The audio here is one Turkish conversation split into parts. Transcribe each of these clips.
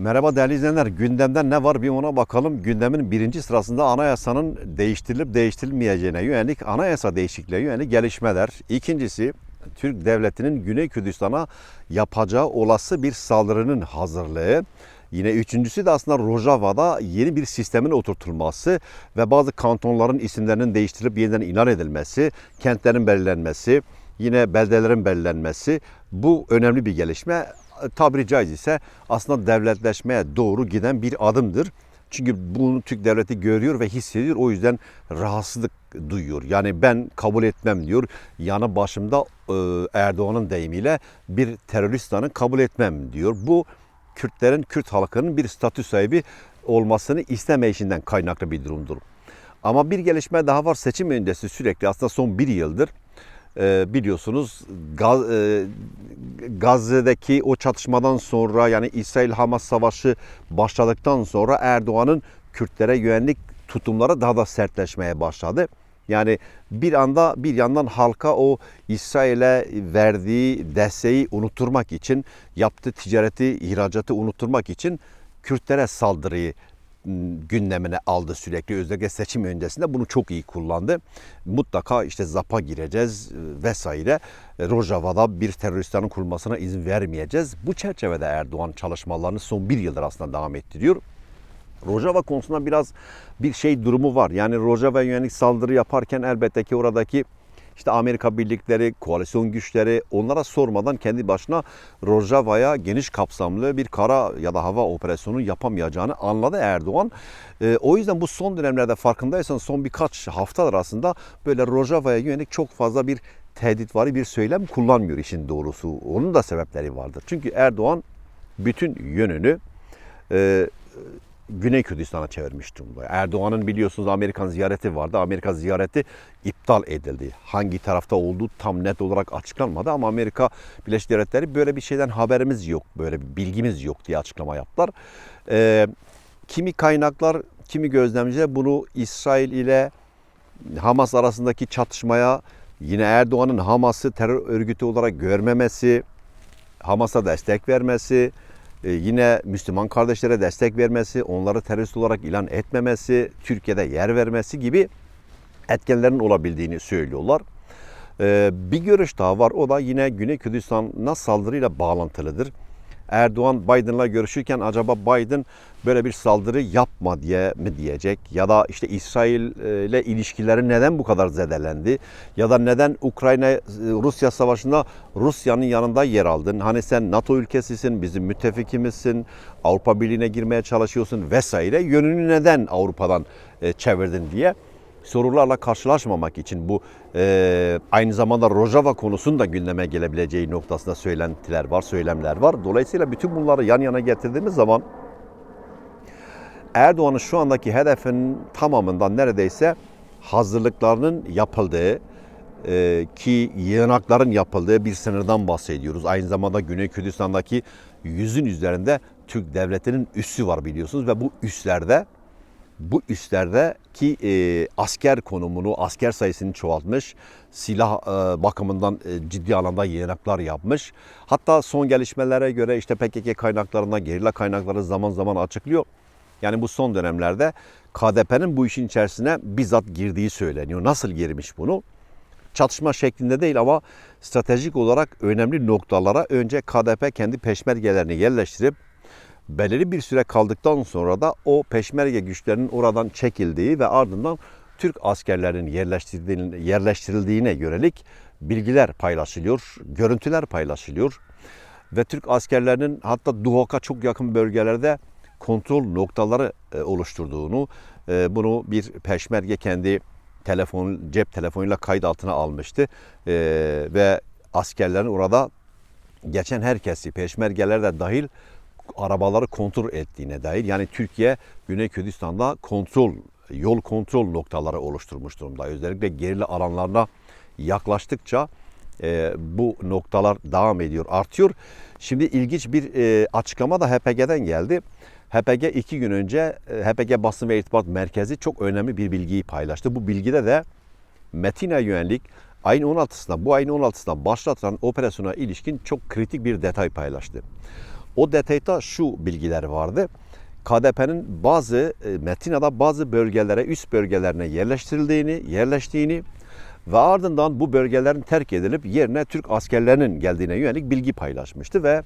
Merhaba değerli izleyenler. Gündemden ne var bir ona bakalım. Gündemin birinci sırasında anayasanın değiştirilip değiştirilmeyeceğine yönelik anayasa değişikliğe yönelik gelişmeler. İkincisi Türk Devleti'nin Güney Kürdistan'a yapacağı olası bir saldırının hazırlığı. Yine üçüncüsü de aslında Rojava'da yeni bir sistemin oturtulması ve bazı kantonların isimlerinin değiştirilip yeniden ilan edilmesi, kentlerin belirlenmesi, yine beldelerin belirlenmesi bu önemli bir gelişme. Tabiri caiz ise aslında devletleşmeye doğru giden bir adımdır. Çünkü bunu Türk devleti görüyor ve hissediyor. O yüzden rahatsızlık duyuyor. Yani ben kabul etmem diyor. Yanı başımda e, Erdoğan'ın deyimiyle bir teröristanı kabul etmem diyor. Bu Kürtlerin, Kürt halkının bir statü sahibi olmasını istemeyişinden kaynaklı bir durumdur. Ama bir gelişme daha var seçim öncesi sürekli aslında son bir yıldır e, biliyorsunuz Gaz, e, Gazze'deki o çatışmadan sonra yani İsrail-Hamas savaşı başladıktan sonra Erdoğan'ın Kürtlere yönelik tutumları daha da sertleşmeye başladı. Yani bir anda bir yandan halka o İsrail'e verdiği desteği unutturmak için, yaptığı ticareti, ihracatı unutturmak için Kürtlere saldırıyı gündemine aldı sürekli. Özellikle seçim öncesinde bunu çok iyi kullandı. Mutlaka işte ZAP'a gireceğiz e, vesaire. E, Rojava'da bir teröristlerin kurulmasına izin vermeyeceğiz. Bu çerçevede Erdoğan çalışmalarını son bir yıldır aslında devam ettiriyor. Rojava konusunda biraz bir şey durumu var. Yani Rojava yönelik saldırı yaparken elbette ki oradaki işte Amerika birlikleri, koalisyon güçleri onlara sormadan kendi başına Rojava'ya geniş kapsamlı bir kara ya da hava operasyonu yapamayacağını anladı Erdoğan. E, o yüzden bu son dönemlerde farkındaysan son birkaç haftalar arasında böyle Rojava'ya yönelik çok fazla bir tehditvari bir söylem kullanmıyor işin doğrusu. Onun da sebepleri vardır. Çünkü Erdoğan bütün yönünü e, Güney Kürdistan'a çevirmiş durumda. Erdoğan'ın biliyorsunuz Amerikan ziyareti vardı. Amerika ziyareti iptal edildi. Hangi tarafta olduğu tam net olarak açıklanmadı ama Amerika Birleşik Devletleri böyle bir şeyden haberimiz yok, böyle bir bilgimiz yok diye açıklama yaptılar. Ee, kimi kaynaklar, kimi gözlemciler bunu İsrail ile Hamas arasındaki çatışmaya yine Erdoğan'ın Hamas'ı terör örgütü olarak görmemesi, Hamas'a destek vermesi, ee, yine Müslüman kardeşlere destek vermesi, onları terörist olarak ilan etmemesi, Türkiye'de yer vermesi gibi etkenlerin olabildiğini söylüyorlar. Ee, bir görüş daha var. O da yine Güney Kürdistan'a saldırıyla bağlantılıdır. Erdoğan Biden'la görüşürken acaba Biden böyle bir saldırı yapma diye mi diyecek ya da işte İsrail ile ilişkileri neden bu kadar zedelendi ya da neden Ukrayna Rusya savaşında Rusya'nın yanında yer aldın? Hani sen NATO ülkesisin, bizim müttefikimizsin, Avrupa Birliği'ne girmeye çalışıyorsun vesaire. Yönünü neden Avrupa'dan e, çevirdin diye sorularla karşılaşmamak için bu e, aynı zamanda Rojava konusunda gündeme gelebileceği noktasında söylentiler var, söylemler var. Dolayısıyla bütün bunları yan yana getirdiğimiz zaman Erdoğan'ın şu andaki hedefinin tamamından neredeyse hazırlıklarının yapıldığı e, ki yığınakların yapıldığı bir sınırdan bahsediyoruz. Aynı zamanda Güney Kürdistan'daki yüzün üzerinde Türk devletinin üssü var biliyorsunuz ve bu üslerde bu üstlerdeki e, asker konumunu, asker sayısını çoğaltmış, silah e, bakımından e, ciddi alanda yığınaklar yapmış. Hatta son gelişmelere göre işte PKK kaynaklarında gerilla kaynakları zaman zaman açıklıyor. Yani bu son dönemlerde KDP'nin bu işin içerisine bizzat girdiği söyleniyor. Nasıl girmiş bunu? Çatışma şeklinde değil ama stratejik olarak önemli noktalara önce KDP kendi peşmergelerini yerleştirip belirli bir süre kaldıktan sonra da o peşmerge güçlerinin oradan çekildiği ve ardından Türk askerlerinin yerleştirildiğine, yerleştirildiğine yönelik bilgiler paylaşılıyor, görüntüler paylaşılıyor. Ve Türk askerlerinin hatta Duhok'a çok yakın bölgelerde kontrol noktaları e, oluşturduğunu, e, bunu bir peşmerge kendi telefon, cep telefonuyla kayıt altına almıştı. E, ve askerlerin orada geçen herkesi, peşmergeler de dahil arabaları kontrol ettiğine dair yani Türkiye Güney Kürdistan'da kontrol yol kontrol noktaları oluşturmuş durumda. Özellikle gerili alanlarına yaklaştıkça e, bu noktalar devam ediyor, artıyor. Şimdi ilginç bir e, açıklama da HPG'den geldi. HPG iki gün önce e, HPG Basın ve İrtibat Merkezi çok önemli bir bilgiyi paylaştı. Bu bilgide de Metin'e yönelik ayın 16'sında bu ayın 16'sında başlatılan operasyona ilişkin çok kritik bir detay paylaştı. O detayda şu bilgiler vardı. KDP'nin bazı e, Metina'da bazı bölgelere, üst bölgelerine yerleştirildiğini, yerleştiğini ve ardından bu bölgelerin terk edilip yerine Türk askerlerinin geldiğine yönelik bilgi paylaşmıştı ve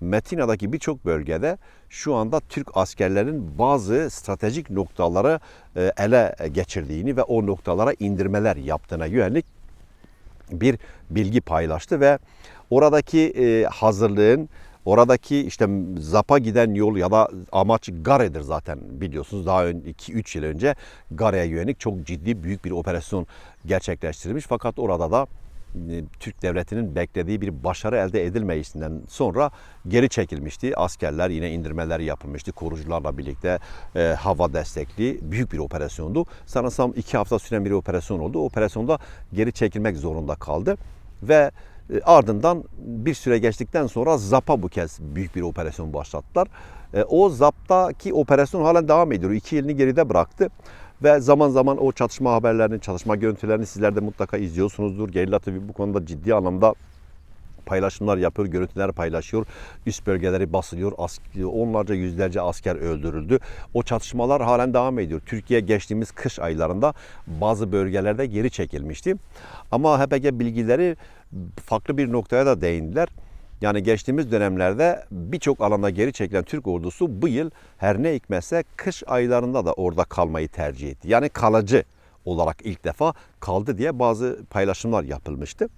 Metina'daki birçok bölgede şu anda Türk askerlerinin bazı stratejik noktaları e, ele geçirdiğini ve o noktalara indirmeler yaptığına yönelik bir bilgi paylaştı ve oradaki e, hazırlığın oradaki işte Zap'a giden yol ya da amaç Gare'dir zaten biliyorsunuz. Daha 2-3 yıl önce Gare'ye yönelik çok ciddi büyük bir operasyon gerçekleştirilmiş. Fakat orada da e, Türk devletinin beklediği bir başarı elde edilmeyişinden sonra geri çekilmişti. Askerler yine indirmeler yapılmıştı. Korucularla birlikte e, hava destekli büyük bir operasyondu. Sanırsam iki hafta süren bir operasyon oldu. O operasyonda geri çekilmek zorunda kaldı. Ve e, ardından bir süre geçtikten sonra ZAP'a bu kez büyük bir operasyon başlattılar. E, o ZAP'taki operasyon halen devam ediyor. İki yılını geride bıraktı. Ve zaman zaman o çatışma haberlerini, çalışma görüntülerini sizler de mutlaka izliyorsunuzdur. Gerilla TV bu konuda ciddi anlamda paylaşımlar yapıyor, görüntüler paylaşıyor. Üst bölgeleri basılıyor. As- onlarca yüzlerce asker öldürüldü. O çatışmalar halen devam ediyor. Türkiye geçtiğimiz kış aylarında bazı bölgelerde geri çekilmişti. Ama HPG bilgileri farklı bir noktaya da değindiler. Yani geçtiğimiz dönemlerde birçok alanda geri çekilen Türk ordusu bu yıl her ne hikmetse kış aylarında da orada kalmayı tercih etti. Yani kalıcı olarak ilk defa kaldı diye bazı paylaşımlar yapılmıştı.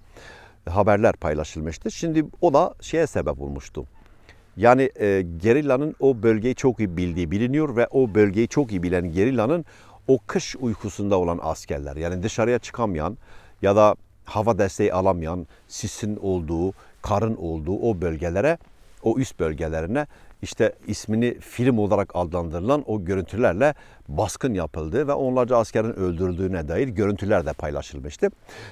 Haberler paylaşılmıştı. Şimdi o da şeye sebep olmuştu. Yani e, gerillanın o bölgeyi çok iyi bildiği biliniyor ve o bölgeyi çok iyi bilen gerillanın o kış uykusunda olan askerler yani dışarıya çıkamayan ya da hava desteği alamayan, sisin olduğu, karın olduğu o bölgelere, o üst bölgelerine işte ismini film olarak adlandırılan o görüntülerle baskın yapıldı ve onlarca askerin öldürüldüğüne dair görüntüler de paylaşılmıştı.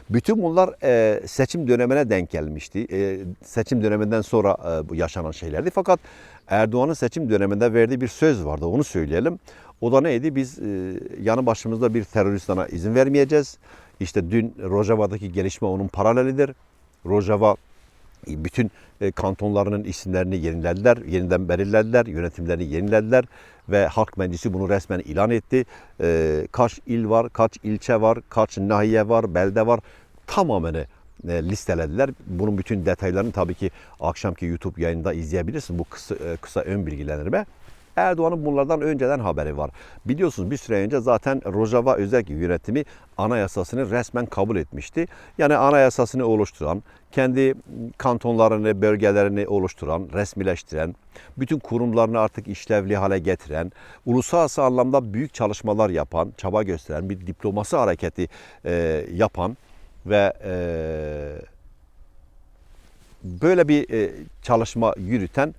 Bütün bunlar e, seçim dönemine denk gelmişti. E, seçim döneminden sonra e, yaşanan şeylerdi. Fakat Erdoğan'ın seçim döneminde verdiği bir söz vardı. Onu söyleyelim. O da neydi? Biz e, yanı başımızda bir teröristana izin vermeyeceğiz. İşte dün Rojava'daki gelişme onun paralelidir. Rojava bütün e, kantonlarının isimlerini yenilediler, yeniden belirlediler, yönetimlerini yenilediler ve Halk Meclisi bunu resmen ilan etti. E, kaç il var, kaç ilçe var, kaç nahiye var, belde var tamamını e, listelediler. Bunun bütün detaylarını tabii ki akşamki YouTube yayında izleyebilirsiniz. Bu kısa, kısa ön bilgilendirme. Erdoğan'ın bunlardan önceden haberi var. Biliyorsunuz bir süre önce zaten Rojava özel yönetimi anayasasını resmen kabul etmişti. Yani anayasasını oluşturan, kendi kantonlarını, bölgelerini oluşturan, resmileştiren, bütün kurumlarını artık işlevli hale getiren, uluslararası anlamda büyük çalışmalar yapan, çaba gösteren bir diplomasi hareketi e, yapan ve e, böyle bir e, çalışma yürüten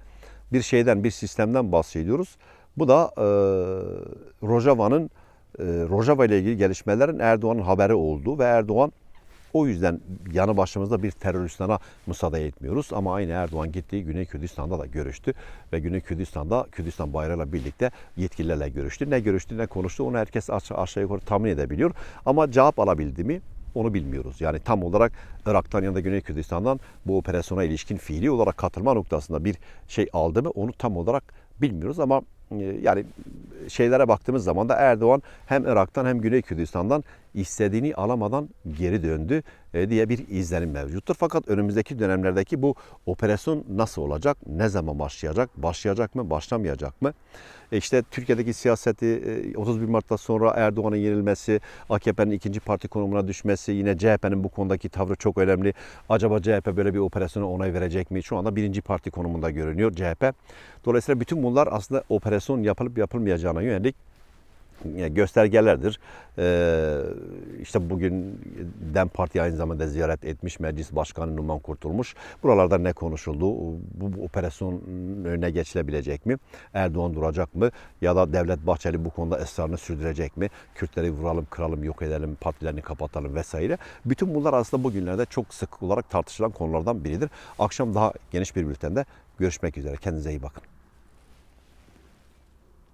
bir şeyden, bir sistemden bahsediyoruz. Bu da e, Rojava'nın e, Rojava ile ilgili gelişmelerin Erdoğan'ın haberi olduğu ve Erdoğan o yüzden yanı başımızda bir teröristana müsaade etmiyoruz. Ama aynı Erdoğan gittiği Güney Kürdistan'da da görüştü. Ve Güney Kürdistan'da Kürdistan bayrağıyla birlikte yetkililerle görüştü. Ne görüştü ne konuştu onu herkes aşağı yukarı tahmin edebiliyor. Ama cevap alabildi mi? Onu bilmiyoruz. Yani tam olarak Irak'tan ya da Güney Kürdistan'dan bu operasyona ilişkin fiili olarak katılma noktasında bir şey aldı mı onu tam olarak bilmiyoruz ama e, yani şeylere baktığımız zaman da Erdoğan hem Irak'tan hem Güney Kürdistan'dan istediğini alamadan geri döndü e, diye bir izlenim mevcuttur. Fakat önümüzdeki dönemlerdeki bu operasyon nasıl olacak? Ne zaman başlayacak? Başlayacak mı? Başlamayacak mı? E işte Türkiye'deki siyaseti e, 31 Mart'tan sonra Erdoğan'ın yenilmesi, AKP'nin ikinci parti konumuna düşmesi, yine CHP'nin bu konudaki tavrı çok önemli. Acaba CHP böyle bir operasyona onay verecek mi? Şu anda birinci parti konumunda görünüyor CHP. Dolayısıyla bütün bunlar aslında operasyon yapılıp yapılmayacağına yönelik göstergelerdir. Ee, işte bugün DEM Parti aynı zamanda ziyaret etmiş Meclis Başkanı Numan Kurtulmuş. Buralarda ne konuşuldu? Bu, bu operasyon önüne geçilebilecek mi? Erdoğan duracak mı? Ya da Devlet Bahçeli bu konuda ısrarını sürdürecek mi? Kürtleri vuralım, kıralım, yok edelim, partilerini kapatalım vesaire. Bütün bunlar aslında bugünlerde çok sık olarak tartışılan konulardan biridir. Akşam daha geniş bir bültende görüşmek üzere. Kendinize iyi bakın.